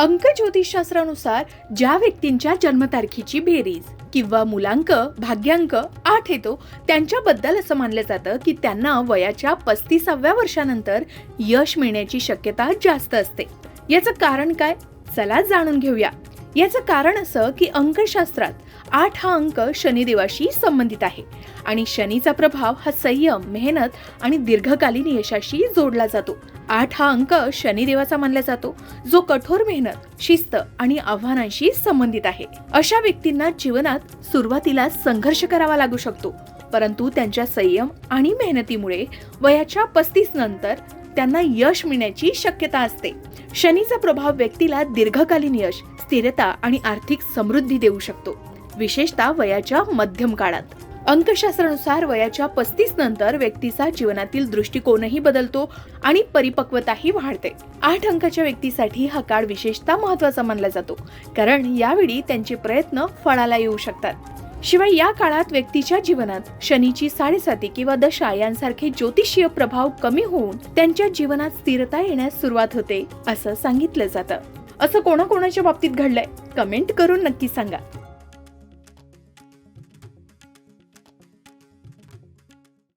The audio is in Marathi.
अंक ज्योतिषशास्त्रानुसार ज्या व्यक्तींच्या जन्मतारखेची बेरीज किंवा मुलांक भाग्यांक आठ येतो त्यांच्याबद्दल असं मानलं जातं की त्यांना वयाच्या पस्तीसाव्या वर्षानंतर यश मिळण्याची शक्यता जास्त असते. याचं कारण काय? चला जाणून घेऊया. याचं कारण असं की अंकशास्त्रात आठ हा अंक शनिदेवाशी संबंधित आहे. आणि शनीचा प्रभाव हा संयम मेहनत आणि दीर्घकालीन यशाशी जोडला जातो. आठ हा अंक शनिदेवाचा मानला जातो जो कठोर मेहनत शिस्त आणि आव्हानांशी संबंधित आहे. अशा व्यक्तींना जीवनात सुरुवातीला संघर्ष करावा लागू शकतो. परंतु त्यांच्या संयम आणि मेहनतीमुळे वयाच्या पस्तीस नंतर त्यांना यश मिळण्याची शक्यता असते. शनीचा प्रभाव व्यक्तीला दीर्घकालीन यश स्थिरता आणि आर्थिक समृद्धी देऊ शकतो. विशेषतः वयाच्या मध्यम काळात. अंकशास्त्रानुसार वयाच्या पस्तीस नंतर व्यक्तीचा जीवनातील दृष्टिकोनही बदलतो आणि परिपक्वताही वाढते. आठ अंकाच्या व्यक्तीसाठी हा काळ विशेषतः महत्त्वाचा मानला जातो. कारण यावेळी त्यांचे प्रयत्न फळाला येऊ शकतात. शिवाय या काळात व्यक्तीच्या जीवनात शनीची साडेसाती किंवा दशा यांसारखे ज्योतिषीय प्रभाव कमी होऊन त्यांच्या जीवनात स्थिरता येण्यास सुरुवात होते असं सांगितलं जातं. असं कोणाकोणाच्या बाबतीत घडलंय? कमेंट करून नक्की सांगा.